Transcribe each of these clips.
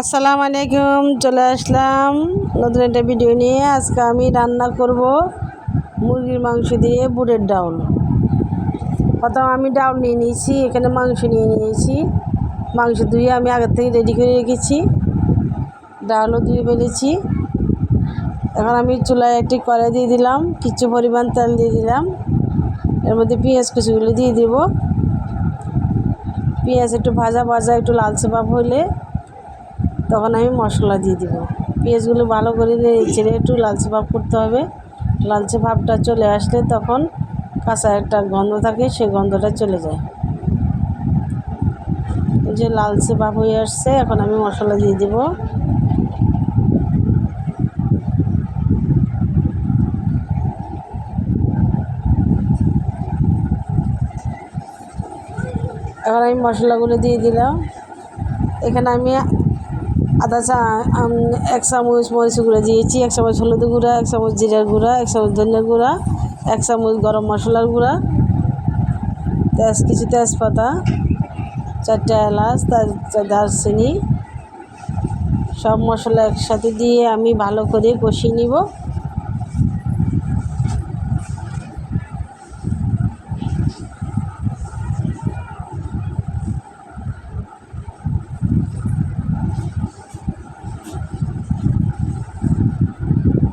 আসসালামু আলাইকুম, চলে আসলাম নতুন একটা ভিডিও নিয়ে। আজকে আমি রান্না করব মুরগির মাংস দিয়ে বুটের ডাউল। প্রথম আমি ডাউল নিয়ে নিয়েছি, এখানে মাংস নিয়ে নিয়েছি। মাংস ধুয়ে আমি আগের থেকে রেডি করে রেখেছি। ডাউলও ধুয়ে ফেলেছি। এখন আমি চুলায় একটি কড়াই দিয়ে দিলাম, কিছু পরিমাণ তেল দিয়ে দিলাম। এর মধ্যে পেঁয়াজ কুচিগুলো দিয়ে দেবো। পেঁয়াজ একটু ভাজা ভাজা, একটু লালচে ভাব হলে তখন আমি মশলা দিয়ে দিব। পেঁয়াজগুলো ভালো করে ছেড়ে একটু লালচে ভাব করতে হবে। লালচে ভাবটা চলে আসলে তখন কাঁচা একটা গন্ধ থাকে সেই গন্ধটা চলে যায়। যে লালচে ভাব হয়ে আসছে, এখন আমি মশলা দিয়ে দিব। এখন আমি মশলাগুলো দিয়ে দিলাম। এখানে আমি আদা চা এক চামচ মরিচ গুঁড়া দিয়েছি এক চামচ হলুদ গুঁড়া, এক চামচ জিরার গুঁড়া, এক চামচ ধনিয়ার গুঁড়া, এক চামচ গরম মশলার গুঁড়া, তেজ, কিছু তেজপাতা, চারটে এলাচ দারচিনি, সব মশলা একসাথে দিয়ে আমি ভালো করে কষিয়ে নিব।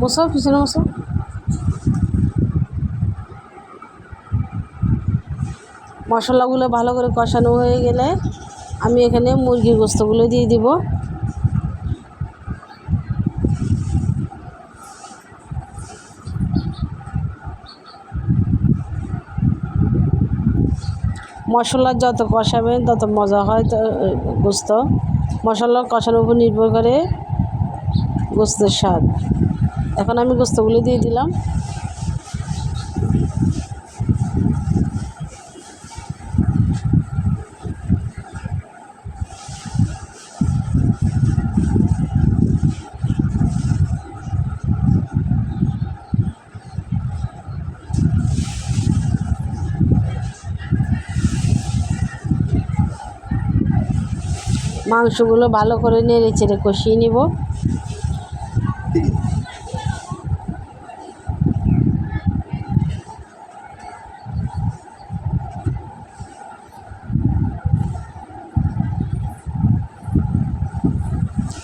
বসো পিছনে বসো মশলাগুলো ভালো করে কষানো হয়ে গেলে আমি এখানে মুরগির গোস্তগুলো দিয়ে দিব। মশলা যত কষাবেন, তত মজা হয় গোস্ত। মশলা কষানোর উপর নির্ভর করে গোস্তের স্বাদ। এখন আমি গোস্তগুলো দিয়ে দিলাম। মাংসগুলো ভালো করে নেড়ে চেড়ে কষিয়ে নিব।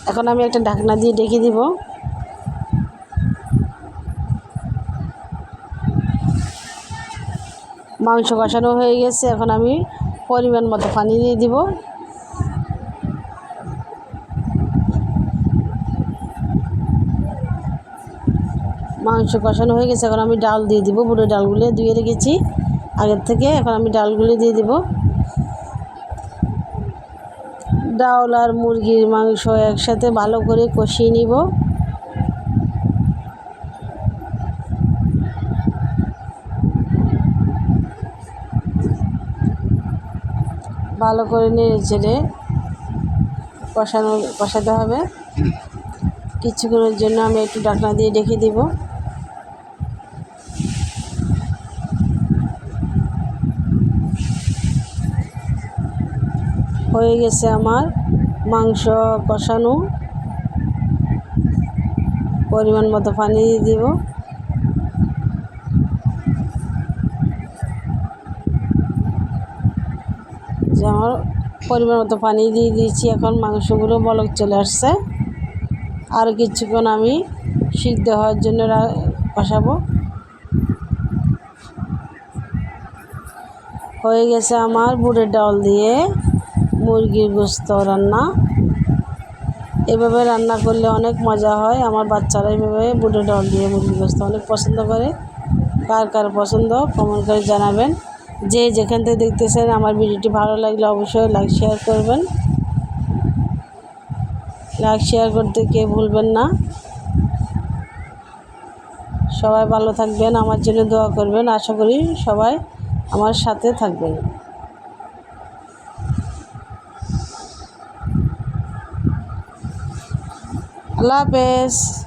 এখন আমি একটা ঢাকনা দিয়ে ডেকে দিব। মাংস কষানো হয়ে গেছে, এখন আমি পরিমাণ মতো পানি দিয়ে দিব। মাংস কষানো হয়ে গেছে, এখন আমি ডাল দিয়ে দিব। বুড়ো ডালগুলো ধুয়ে রেখেছি। আগের থেকে এখন আমি ডালগুলো দিয়ে দিব। ডাল আর মুরগির মাংস একসাথে ভালো করে কষিয়ে নিব। ভালো করে নেড়ে চেড়ে কষানো, কষাতে হবে। কিছুক্ষণের জন্য আমি একটু ডাকনা দিয়ে রেখে দিব। হয়ে গেছে আমার মাংস কষানো। পরিমাণ মতো পানি দিব। আমার পরিমাণ মতো পানি দিয়ে দিয়েছি, এখন মাংসগুলো বলক চলে আসছে। আর কিছুক্ষণ আমি সিদ্ধ হওয়ার জন্য কষাবো হয়ে গেছে আমার বুড়ের ডাল দিয়ে। মুরগির গোস্ত রান্না। এভাবে রান্না করলে অনেক মজা হয়। আমার বাচ্চারা এভাবে বুটে ডাল দিয়ে মুরগির গোস্ত অনেক পছন্দ করে। কার কার পছন্দ কমেন্ট করে জানাবেন। যে যেখান থেকে দেখতেছেন আমার ভিডিওটি ভালো লাগলে অবশ্যই লাইক, শেয়ার করবেন। লাইক, শেয়ার করতে কে ভুলবেন না। সবাই ভালো থাকবেন, আমার জন্য দোয়া করবেন। আশা করি সবাই আমার সাথে থাকবেন। আল্লাহ হাফেজ